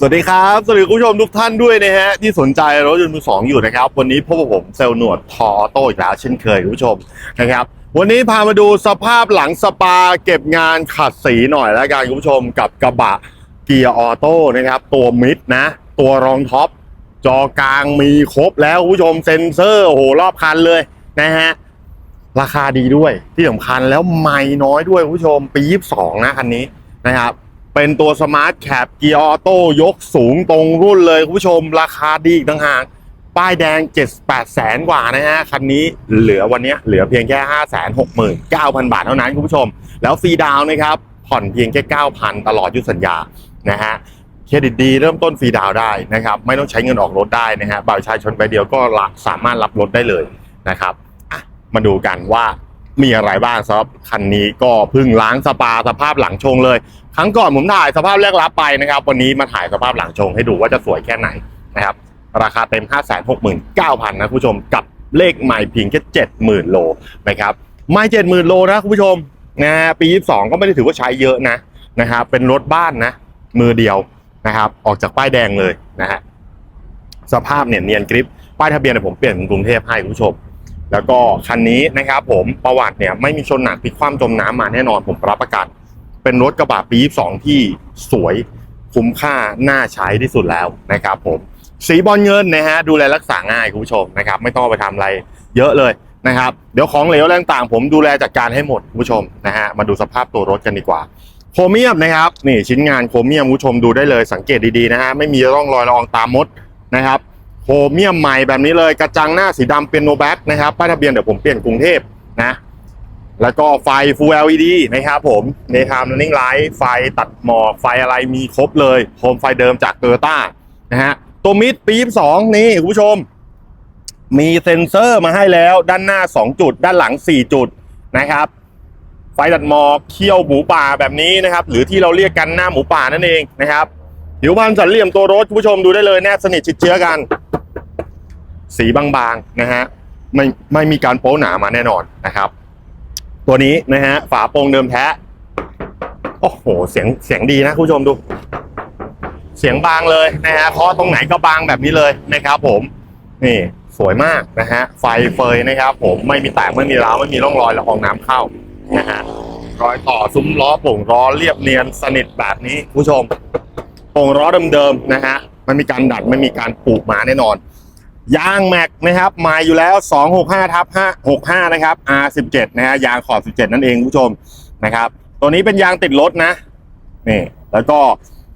สวัสดีครับ สวัสดีคุณผู้ชมทุกท่านด้วยนะฮะ ที่สนใจรถยนต์มือสองอยู่นะครับ วันนี้พบกับผมเซลหนวดทอออโต้อีกแล้วเช่นเคยคุณผู้ชมนะครับ วันนี้พามาดูสภาพหลังสปาเก็บงานขัดสีหน่อยแล้วกันคุณผู้ชมกับกระบะเกียร์ออโต้นะครับ ตัวมิดนะ ตัวรองท็อปจอกลางมีครบแล้วคุณผู้ชมเซ็นเซอร์โอ้โหรอบคันเลยนะฮะ ราคาดีด้วยที่สำคัญแล้วไม่น้อยด้วยคุณผู้ชม ปี22นะคันนี้นะครับ เป็นตัวสมาร์ทแคปเกียร์ออโต้ยกสูงตรงรุ่นเลยคุณผู้ชม ราคาดีอีกต่างหากป้ายแดง 78แสนกว่านะฮะ คันนี้เหลือวันนี้เหลือเพียงแค่ 569,000 บาทเท่านั้นคุณผู้ชม แล้วฟรีดาวน์นะครับ ผ่อนเพียงแค่ 9,000 ตลอดยุทธสัญญานะฮะเครดิตดีเริ่มต้นฟรีดาวน์ได้นะครับ ไม่ต้องใช้เงินออกรถได้นะฮะบัตรประชาชนใบเดียวก็สามารถรับรถได้เลยนะครับ มาดูกันว่ามีอะไรบ้างสำหรับคันนี้ก็เพิ่งล้างสปาสภาพหลังชงเลย ครั้งก่อนผมถ่ายสภาพแรกรับไปนะครับ วันนี้มาถ่ายสภาพหลังชงให้ดูว่าจะสวยแค่ไหนนะครับ ราคาเต็ม 569,000นะคุณผู้ชมกับเลขใหม่เพียงแค่70,000 โลนะครับไม่70,000 โลนะคุณผู้ชมนะปี 22 ก็ไม่ได้ถือว่าใช้เยอะนะนะครับเป็นรถบ้านนะมือเดียวนะครับออกจากป้ายแดงเลยนะฮะสภาพเนี่ยเนียนกริปป้ายทะเบียนเนี่ยผมเปลี่ยนเป็นกรุงเทพให้คุณผู้ชม แล้วก็คันนี้นะครับผมประวัติเนี่ยไม่มีชนหนักพลิกคว่ำจมน้ำมาแน่นอนผมรับประกัน เป็นรถกระบะปี22ที่สวยคุ้มค่าน่าใช้ที่สุดแล้วนะครับผมสีบอลเงินนะฮะดูแลรักษาง่ายคุณผู้ชมนะครับไม่ต้องไปทำอะไรเยอะเลยนะครับเดี๋ยวของเหลวอะไรต่างผมดูแลจัดการให้หมดคุณผู้ชมนะฮะมาดูสภาพตัวรถกันดีกว่าโครเมียมนะครับนี่ชิ้นงานโครเมียมคุณผู้ชมดูได้เลยสังเกตดีๆนะฮะไม่มีร่องรอยละอองตามมดนะครับ โครเมียมใหม่แบบนี้เลยกระจังหน้าสีดำเป็นโนแบ็กนะครับป้ายทะเบียนเดี๋ยวผมเปลี่ยนกรุงเทพนะแล้วก็ไฟ Full LED นะครับผมในทามนิ่งไลท์ไฟตัดหมอกไฟอะไรมีครบเลยโคมไฟเดิมจากเตอร์ต้านะฮะตัวมิดปี22นี่คุณผู้ชม มีเซ็นเซอร์มาให้แล้วด้านหน้า 2 จุด ด้านหลัง 4 จุดนะครับ ไฟตัดหมอกเขี้ยวหมูป่าแบบนี้นะครับ หรือที่เราเรียกกันหน้าหมูป่านั่นเองนะครับผิวพรรณสันเหลี่ยมตัวรถคุณผู้ชมดูได้เลยแนบสนิทชิดเชื้อกัน สีบางๆนะฮะไม่ไม่มีการโป๊หนามาแน่นอนนะครับ ตัวนี้นะฮะฝาโปร่งเดิมแท้ โอ้โห เสียงเสียงดีนะคุณผู้ชมดู เสียงบางเลยนะฮะเคาะตรงไหนก็บางแบบนี้เลยนะครับผมนี่สวยมากนะฮะไฟเฟยนะครับ ผมไม่มีแตกไม่มีร้าวไม่มีร่องรอยละอองน้ำเข้านะฮะรอยต่อซุ้มล้อโป่งล้อเรียบเนียนสนิทแบบนี้คุณผู้ชมโป่งล้อเดิมๆนะฮะไม่มีการดัดไม่มีการปลูกมาแน่นอน ยางแม็กนะครับมาอยู่แล้ว 265ทับ565 นะครับ R17 นะฮะยางขอบ 17 นั่นเองผู้ชมนะครับ ตัวนี้เป็นยางติดรถนะนี่แล้วก็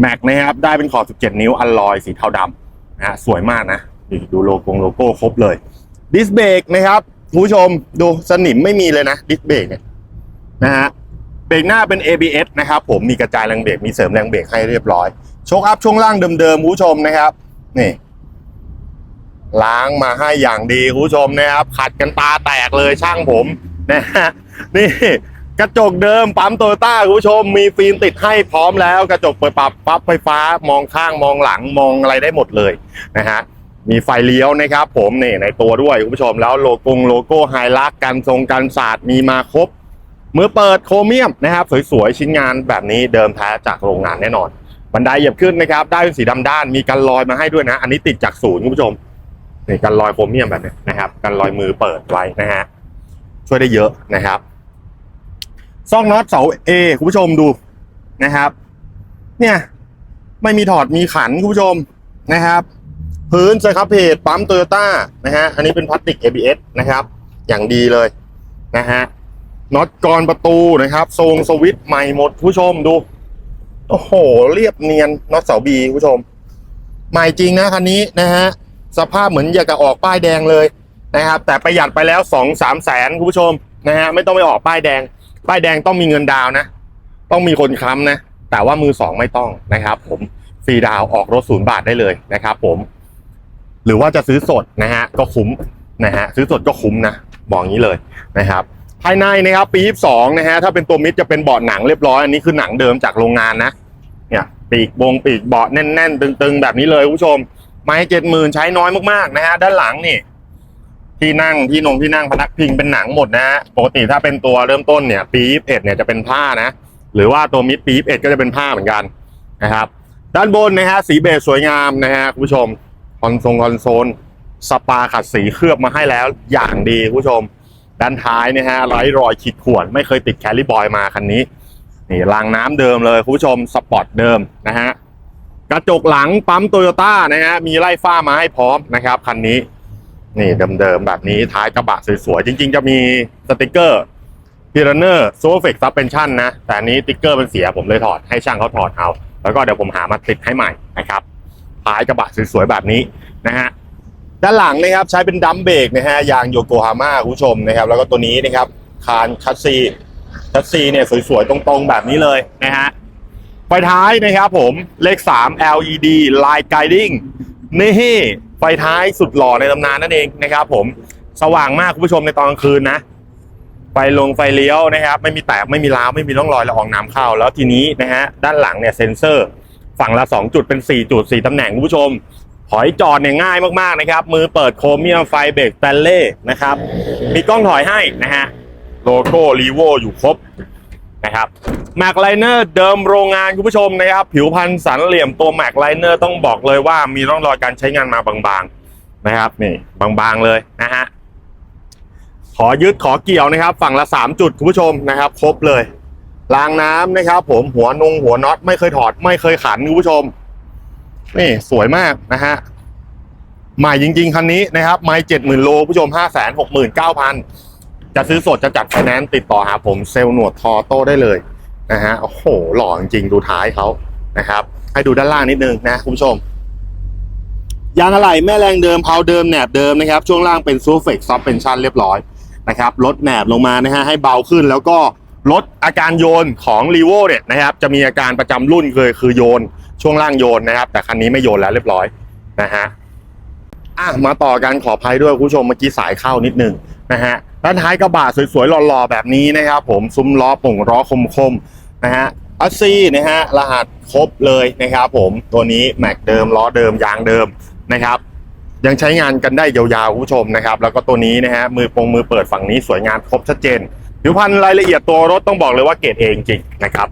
แม็กนะครับได้เป็นขอบ 17 นิ้วอลลอยสีเทาดำนะฮะสวยมากนะนี่ดูโลโก้โลโก้ครบเลยดิสเบรกนะครับผู้ชมดูสนิมไม่มีเลยนะดิสเบรกเนี่ยนะฮะเบรกหน้าเป็น ABS นะครับผมมีกระจายแรงเบรกมีเสริมแรงเบรกให้เรียบร้อยโชคอัพช่วงล่างเดิมๆผู้ชมนะครับนี่ ล้างมาให้อย่างดีคุณผู้ชมนะครับ ขัดกันตาแตกเลยช่างผมนะฮะนี่กระจกเดิมปั๊มโตโยต้าคุณผู้ชมมีฟิล์มติดให้พร้อมแล้ว กระจกเปิดปรับปั๊บไฟฟ้ามองข้างมองหลังมองอะไรได้หมดเลยนะฮะมีไฟเลี้ยวนะครับผมนี่ในตัวด้วยคุณผู้ชมแล้วโลโก้โลโก้ไฮลักกันทรงกันศาสตร์มีมาครบมือเปิดโครเมียมนะครับ สวยๆ ชิ้นงานแบบนี้เดิมแท้จากโรงงานแน่นอน บันไดเหยียบขึ้นนะครับ ได้เป็นสีดำด้านมีกันรอยมาให้ด้วยนะ อันนี้ติดจากศูนย์คุณผู้ชม นี่กันรอยโครเมียมแบบนี้นะครับกันรอยมือเปิดไว้นะฮะช่วยได้เยอะนะครับซอกน็อตเสาเอคุณผู้ชมดูนะครับ เนี่ย ไม่มีถอดมีขันคุณผู้ชมนะครับ พื้นสครับเพจปั๊มโตโยต้านะฮะอันนี้เป็นพลาสติก ABS นะครับ อย่างดีเลยนะฮะน็อตกรประตูนะครับทรงสวิตใหม่หมดคุณผู้ชมดู โอ้โห เรียบเนียนน็อตเสาบีคุณผู้ชม ใหม่จริงนะคันนี้นะฮะ สภาพเหมือนอยากจะออกป้ายแดงเลยนะครับ แต่ประหยัดไปแล้วสองสามแสนคุณผู้ชมนะฮะไม่ต้องไปออกป้ายแดง ป้ายแดงต้องมีเงินดาวนะ ต้องมีคนค้ำนะ แต่ว่ามือสองไม่ต้องนะครับ ผมฟรีดาวออกรถศูนย์บาทได้เลยนะครับ ผม หรือว่าจะซื้อสดนะฮะก็คุ้มนะฮะซื้อสดก็คุ้มนะบอกงี้เลยนะครับ ภายในนะครับปี 22 นะฮะถ้าเป็นตัวมิดจะเป็นเบาะหนังเรียบร้อยอันนี้คือหนังเดิมจากโรงงานนะ เนี่ยปีกบงปีกเบาะแน่นๆ ตึงๆ แบบนี้เลยคุณผู้ชม ไม้เจ็ดหมื่นใช้น้อยมากๆนะฮะด้านหลังนี่ที่นั่งที่นงที่นั่งพนักพิงเป็นหนังหมดนะฮะปกติถ้าเป็นตัวเริ่มต้นเนี่ย ปี21เอ็ดเนี่ยจะเป็นผ้านะ หรือว่าตัวมิดปี21ก็จะเป็นผ้าเหมือนกันนะครับ ด้านบนนะฮะสีเบจสวยงามนะฮะคุณผู้ชมคอนโซลคอนโซลสปาขัดสีเคลือบมาให้แล้วอย่างดีคุณผู้ชม ด้านท้ายนะฮะไร้รอยขีดข่วนไม่เคยติดแคลริบอยมาคันนี้ นี่รางน้ำเดิมเลยคุณผู้ชมสปอร์ตเดิมนะฮะ กระจกหลังปั๊มโตโยต้านะฮะมีไล่ฟ้ามาให้พร้อมนะครับคันนี้ นี่เดิมๆแบบนี้ท้ายกระบะสวยๆ จริง ๆ จะมีสติกเกอร์พิรเนอร์โซเฟกซับเป็นชั่นนะ แต่อันนี้สติ๊กเกอร์มันเสียผมเลยถอดให้ช่างเขาถอดเอา แล้วก็เดี๋ยวผมหามาติดให้ใหม่นะครับท้ายกระบะสวยๆ แบบนี้นะฮะด้านหลังนะครับใช้เป็นดัมเบรกนะฮะยางโยโกฮาม่าคุณผู้ชมนะครับ แล้วก็ตัวนี้นะครับคานคัสซีคัสซีเนี่ยสวยๆ ตรงๆ แบบนี้เลยนะฮะ ไฟท้ายนะครับผมเลข 3 LED Line Guiding นี่ไฟท้ายสุดหล่อในตำนานนั่นเองนะครับผมสว่างมากคุณผู้ชมในตอนกลางคืนนะไฟลงไฟเลี้ยวนะครับ ไม่มีแตกไม่มีร้าวไม่มีร่องรอยละอองน้ำเข้า แล้วทีนี้นะฮะด้านหลังเนี่ยเซ็นเซอร์ ฝั่งละ 2 จุดเป็น 4 จุด 4ตำแหน่งคุณผู้ชมถอยจอดเนี่ยง่ายมากๆนะครับ มือเปิดโครเมียมไฟเบรกแตนเล่นะครับ มีกล้องถอยให้นะฮะโลโก้รีโวอยู่ครบ นะครับแม็กไลเนอร์เดิมโรงงานคุณผู้ชมนะครับ ผิวพันธ์สันเหลี่ยมตัวแม็กไลเนอร์ต้องบอกเลยว่ามีร่องรอยการใช้งานมาบางๆนะครับนี่บางๆเลยนะฮะขอยึดขอเกี่ยวนะครับ ฝั่งละสามจุดคุณผู้ชมนะครับ ครบเลยรางน้ำนะครับ ผมหัวนงหัวน็อตไม่เคยถอดไม่เคยขันคุณผู้ชม นี่สวยมากนะฮะใหม่จริง ๆ คันนี้นะครับไม่เจ็ดหมื่นโลผู้ชมห้าแสนหกหมื่นเก้าพัน จะซื้อสดจะจัดไฟแนนซ์ติดต่อหาผมเซลล์หนวดทอโต้ได้เลยนะฮะโอ้โหหล่อจริงดูท้ายเขานะครับ ให้ดูด้านล่างนิดนึงนะคุณผู้ชม ยางอะไหล่แม่แรงเดิมเพาเดิมแหนบเดิมนะครับ ช่วงล่างเป็นซูเฟกซับเป็นชันเรียบร้อยนะครับลดแหนบลงมานะฮะให้เบาขึ้นแล้วก็ลดอาการโยนของรีโวเนี่ยนะครับ จะมีอาการประจำรุ่นคือคือโยน ช่วงล่างโยนนะครับ แต่คันนี้ไม่โยนแล้วเรียบร้อยนะฮะอะมาต่อกันขออภัยด้วยคุณผู้ชมเมื่อกี้สายเข้านิดนึงนะฮะ ด้านท้ายกระบะสวยๆหล่อๆแบบนี้นะครับ ผมซุ้มล้อป่งล้อคมๆนะฮะอัสซี่นะฮะรหัสครบเลยนะครับผมตัวนี้แม็กเดิมล้อเดิมยางเดิมนะครับ ยังใช้งานกันได้ยาวๆคุณผู้ชมนะครับ แล้วก็ตัวนี้นะฮะมือปงมือเปิดฝั่งนี้สวยงามครบชัดเจนผิวพรรณรายละเอียดตัวรถต้องบอกเลยว่าเกรดเองจริงนะครับ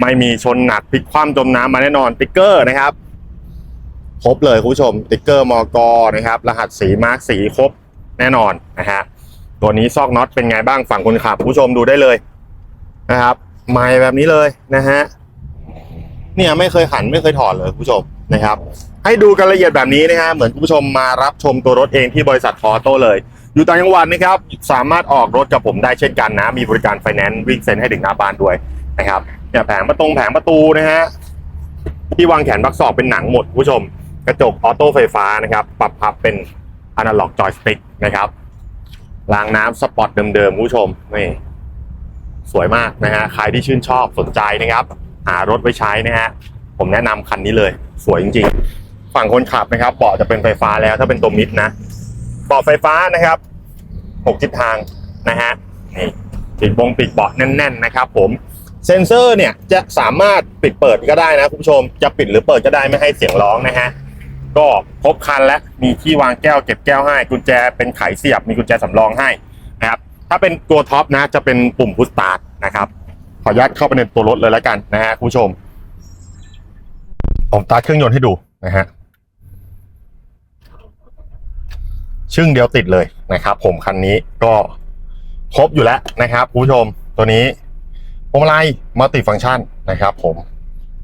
ไม่มีชนหนักพลิกคว่ำจมน้ำมาแน่นอนติ๊กเกอร์นะครับครบเลยคุณผู้ชมติ๊กเกอร์มอกนะครับ รหัสสีมาร์กสีครบแน่นอนนะฮะ ตัวนี้ซอกน็อตเป็นไงบ้างฝั่งคนขับผู้ชมดูได้เลยนะครับใหม่แบบนี้เลยนะฮะเนี่ยไม่เคยขันไม่เคยถอดเลยผู้ชมนะครับ ให้ดูกันละเอียดแบบนี้นะฮะเหมือนคุณผู้ชมมารับชมตัวรถเองที่บริษัทคอโต้เลย อยู่ต่างจังหวัดนะครับ สามารถออกรถกับผมได้เช่นกันนะ มีบริการไฟแนนซ์วิ่งเซ็นให้ถึงหน้าบ้านด้วยนะครับเนี่ยแผงประตงแผงประตูนะฮะที่วางแขนบักศอกเป็นหนังหมดผู้ชม กระจกออโต้ไฟฟ้านะครับ ปรับพับเป็นอนาล็อกจอยสติ๊กนะครับ รางน้ำสปอร์ตเดิมๆคุณผู้ชมนี่สวยมากนะฮะใครที่ชื่นชอบสนใจนะครับ หารถไว้ใช้นะฮะผมแนะนำคันนี้เลย สวยจริงๆ ฝั่งคนขับนะครับเบาะจะเป็นไฟฟ้าแล้วถ้าเป็นตัวมิดนะเบาะไฟฟ้านะครับหกทิศทางนะฮะนี่ปิดบงปิดเบาะแน่น ๆ นะครับ ผมเซนเซอร์เนี่ยจะสามารถปิดเปิดก็ได้นะคุณผู้ชมจะปิดหรือเปิดก็ได้ไม่ให้เสียงร้องนะฮะ ก็ครบคันและมีที่วางแก้วเก็บแก้วให้ กุญแจเป็นไขเสียบมีกุญแจสำรองให้นะครับ ถ้าเป็นตัวท็อปนะจะเป็นปุ่มพุชสตาร์ทนะครับ ขออนุญาตเข้าไปในตัวรถเลยแล้วกันนะฮะคุณผู้ชม ผมตาร์ทเครื่องยนต์ให้ดูนะฮะชึ่งเดียวติดเลยนะครับ ผมคันนี้ก็ครบอยู่แล้วนะครับคุณผู้ชมตัวนี้พวงมาลัยมัลติฟังก์ชันนะครับ ผม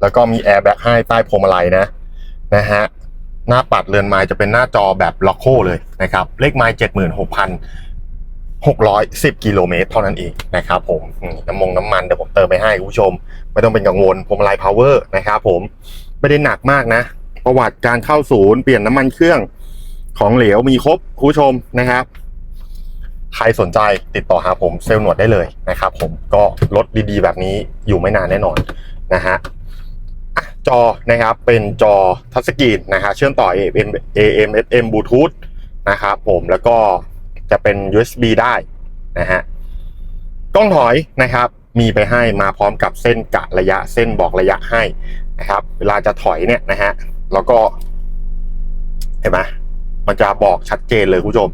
แล้วก็มีแอร์แบ็กให้ใต้พวงมาลัยนะนะฮะ หน้าปัดเรือนไม้จะเป็นหน้าจอแบบล็อกโคเลยนะครับ เลขไม้เจ็ดหมื่นหกพันหกร้อยสิบกิโลเมตรเท่านั้นเองนะครับผมน้ำมงน้ำมันเดี๋ยวผมเติมไปให้คุณผู้ชม ไม่ต้องเป็นกังวลพวงมลัยพาวเวอร์นะครับผมไม่ได้หนักมากนะ ประวัติการเข้าศูนย์เปลี่ยนน้ำมันเครื่องของเหลวมีครบคุณผู้ชมนะครับใครสนใจติดต่อหาผมเซลล์หนวดได้เลยนะครับผมก็รถดีๆ แบบนี้อยู่ไม่นานแน่นอนนะฮะ จอนะครับเป็นจอทัชสกรีนนะฮะเชื่อมต่อ AM AM FM Bluetooth นะครับผมแล้วก็จะเป็น USB ได้นะฮะกล้องถอยนะครับมีไปให้มาพร้อมกับเส้นกะระยะเส้นบอกระยะให้นะครับเวลาจะถอยเนี่ยนะฮะแล้วก็เห็นไหมมันจะบอกชัดเจนเลยคุณผู้ชม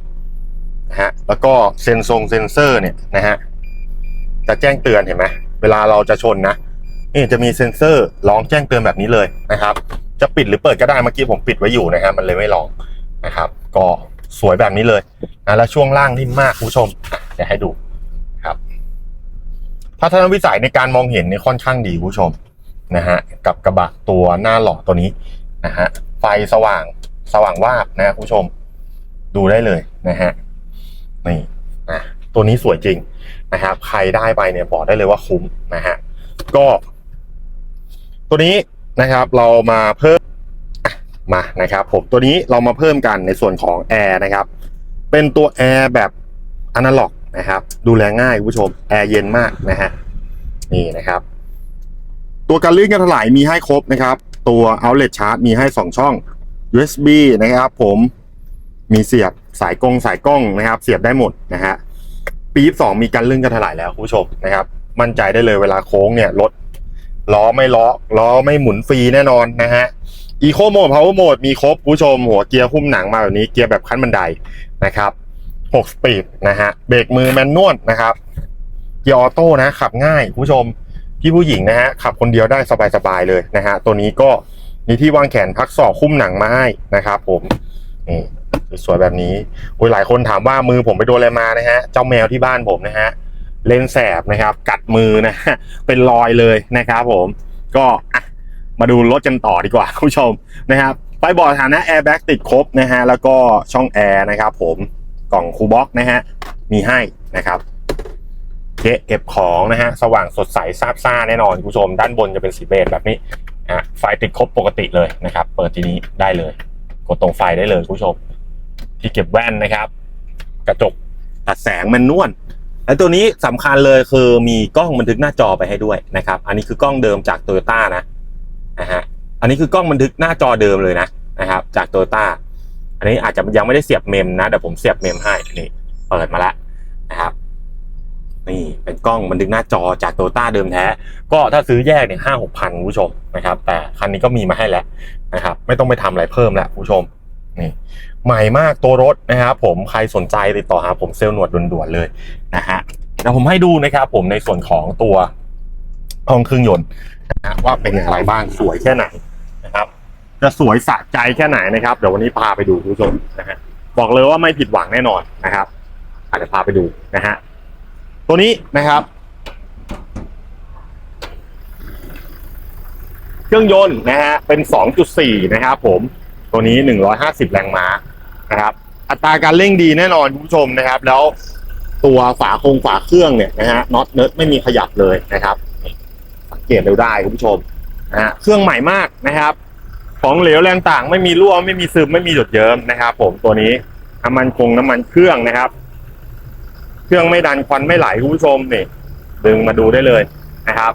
นะฮะแล้วก็เซนซงเซนเซอร์เนี่ยนะฮะจะแจ้งเตือนเห็นไหมเวลาเราจะชนนะ นี่จะมีเซนเซอร์ร้องแจ้งเตือนแบบนี้เลยนะครับ จะปิดหรือเปิดก็ได้เมื่อกี้ผมปิดไว้อยู่นะฮะมันเลยไม่ร้องนะครับ ก็สวยแบบนี้เลยนะแล้วช่วงล่างนิ่มมากคุณผู้ชมอะเดี๋ยวให้ดูครับทัศนวิสัยในการมองเห็นเนี่ยค่อนข้างดีคุณผู้ชมนะฮะกับกระบะตัวหน้าหล่อตัวนี้นะฮะไฟสว่างสว่างวาบนะคุณผู้ชม ดูได้เลยนะฮะนี่นะตัวนี้สวยจริงนะครับ ใครได้ไปเนี่ยบอกได้เลยว่าคุ้มนะฮะก็ ตัวนี้นะครับเรามาเพิ่มมานะครับผมตัวนี้เรามาเพิ่มกันในส่วนของแอร์นะครับ เป็นตัวแอร์แบบอนาล็อกนะครับ ดูแลง่ายคุณผู้ชมแอร์เย็นมากนะฮะนี่นะครับ ตัวการลื่นกันถลายมีให้ครบนะครับ ตัว outlet charge มีให้ 2 ช่อง USB นะครับผมมีเสียบสายกล้องสายกล้องนะครับ เสียบได้หมดนะฮะปี22มีการลื่นกันถลายแล้วคุณผู้ชมนะครับ มั่นใจได้เลยเวลาโค้งเนี่ยรถ ล้อไม่ล้อล้อไม่หมุนฟรีแน่นอนนะฮะอีโคโหมดพาวเวอร์โหมดมีครบผู้ชมหัวเกียร์หุ้มหนังมาแบบนี้เกียร์แบบขั้นบันไดนะครับ6สปีดนะฮะเบรกมือแมนนวลนะครับเกียร์ออโต้นะขับง่ายผู้ชมพี่ผู้หญิงนะฮะขับคนเดียวได้สบายๆเลยนะฮะตัวนี้ก็มีที่วางแขนพักศอกคุ้มหนังมาให้นะครับผมนี่สวยแบบนี้โอ้ยหลายคนถามว่ามือผมไปโดนอะไรมานะฮะเจ้าแมวที่บ้านผมนะฮะ เล่นแสบนะครับ กัดมือนะเป็นรอยเลยนะครับผมก็มาดูรถกันต่อดีกว่าคุณผู้ชมนะครับไฟบอร์ดฐานะแอร์แบ็กติดครบนะฮะแล้วก็ช่องแอร์นะครับผมกล่องคูบ็อกนะฮะมีให้นะครับเกะเก็บของนะฮะสว่างสดใสซาบซ่าแน่นอนคุณผู้ชม ด้านบนจะเป็นสีเบจแบบนี้ฮะไฟติดครบปกติเลยนะครับ เปิดทีนี้ได้เลย กดตรงไฟได้เลยคุณผู้ชม ที่เก็บแว่นนะครับ กระจกตัดแสงแมันนวล และตัวนี้สำคัญเลยคือมีกล้องบันทึกหน้าจอไปให้ด้วยนะครับ อันนี้คือกล้องเดิมจากโตโยต้านะนะฮะอันนี้คือกล้องบันทึกหน้าจอเดิมเลยนะนะครับ จากโตโยต้าอันนี้อาจจะยังไม่ได้เสียบเมมนะเดี๋ยวผมเสียบเมมให้นี่เปิดมาแล้วนะครับ นี่เป็นกล้องบันทึกหน้าจอจากโตโยต้าเดิมแท้ ก็ถ้าซื้อแยกเนี่ยห้าหกพันคุณผู้ชมนะครับ แต่คันนี้ก็มีมาให้แล้วนะครับ ไม่ต้องไปทำอะไรเพิ่มแล้วคุณผู้ชม นี่ใหม่มากตัวรถนะครับผมใครสนใจติดต่อหาผมเซลล์หนวดด่วนๆเลยนะฮะเดี๋ยวผมให้ดูนะครับผมในส่วนของตัวห้องเครื่องยนต์นะฮะว่าเป็นอย่างไรบ้างสวยแค่ไหนนะครับ จะสวยสะใจแค่ไหนนะครับ เดี๋ยววันนี้พาไปดูคุณผู้ชมนะฮะบอกเลยว่าไม่ผิดหวังแน่นอนนะครับอาจจะเดี๋ยวพาไปดูนะฮะตัวนี้นะครับ เครื่องยนต์นะฮะเป็น 2.4 นะครับผม ตัวนี้ 150 แรงม้านะครับ อัตราการเร่งดีแน่นอนคุณผู้ชมนะครับ แล้วตัวฝาโครงฝาเครื่องเนี่ยนะฮะน็อตเนิร์ดไม่มีขยับเลยนะครับ สังเกตดูได้คุณผู้ชมนะฮะเครื่องใหม่มากนะครับ ของเหลวแรงต่างไม่มีรั่วไม่มีซึมไม่มีหยดเยิ้มนะครับ ผมตัวนี้น้ำมันคงน้ำมันเครื่องนะครับ เครื่องไม่ดันควันไม่ไหลคุณผู้ชมนี่ดึงมาดูได้เลยนะครับ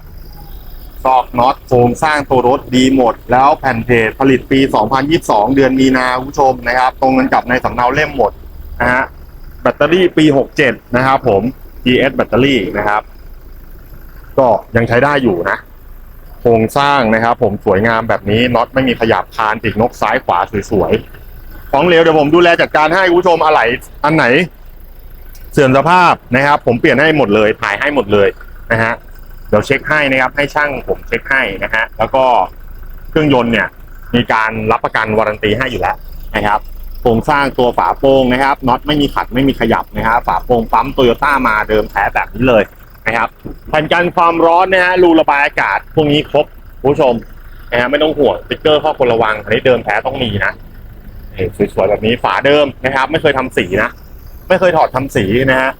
ซอกน็อตโครงสร้างตัวรถดีหมด แล้วแผ่นเพจผลิตปี 2022 เดือนมีนาคุณผู้ชมนะครับ ตรงกันกับในสำเนาเล่มหมดนะฮะแบตเตอรี่ปี 67 นะครับผม GS แบตเตอรี่นะครับ ก็ยังใช้ได้อยู่นะโครงสร้างนะครับผมสวยงามแบบนี้น็อตไม่มีขยับคานปีกนกซ้ายขวาสวยๆของเหลวเดี๋ยวผมดูแลจัดการให้คุณผู้ชมอะไหล่อันไหน เสื่อมสภาพนะครับ ผมเปลี่ยนให้หมดเลยถ่ายให้หมดเลยนะฮะ ดี๋ยวเช็คให้นะครับ ให้ช่างผมเช็คให้นะฮะแล้วก็เครื่องยนต์เนี่ย มีการรับประกันวารันตีให้อยู่แล้วนะครับโครงสร้างตัวฝาโปร่งนะครับน็อตไม่มีขัดไม่มีขยับนะครับฝาโปร่งปั๊มโตโยต้ามาเดิมแท้แบบนี้เลยนะครับแผ่นกันความร้อนนะฮะรูระบายอากาศพวกนี้ครบผู้ชมนะฮะไม่ต้องห่วงสติ๊กเกอร์ข้อควรระวังอันนี้เดิมแท้ต้องมีนะนี่สวยๆแบบนี้ฝาเดิมนะครับ ไม่เคยทำสีนะ ไม่เคยถอดทำสีนะฮะ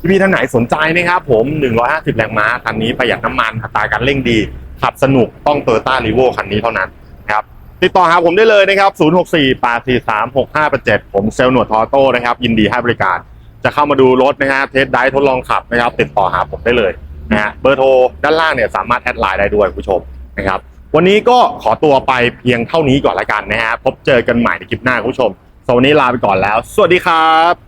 พี่ๆท่านไหนสนใจนะครับผม 150 แรงม้าคันนี้ประหยัดน้ำมันอัตราการเร่งดี ขับสนุกต้องโตโยต้ารีโวคันนี้เท่านั้นนะครับติดต่อหาผมได้เลยนะครับ 064 843 6587 ผมเซลล์หนวดทอโต้นะครับ ยินดีให้บริการ จะเข้ามาดูรถนะฮะเทสไดรฟ์ทดลองขับนะครับ ติดต่อหาผมได้เลยนะฮะเบอร์โทรด้านล่างเนี่ยสามารถแอดไลน์ได้ด้วยคุณผู้ชมนะครับ วันนี้ก็ขอตัวไปเพียงเท่านี้ก่อนละกันนะฮะพบเจอกันใหม่ในคลิปหน้าคุณผู้ชมสวันนี้ลาไปก่อนแล้ว สวัสดีครับ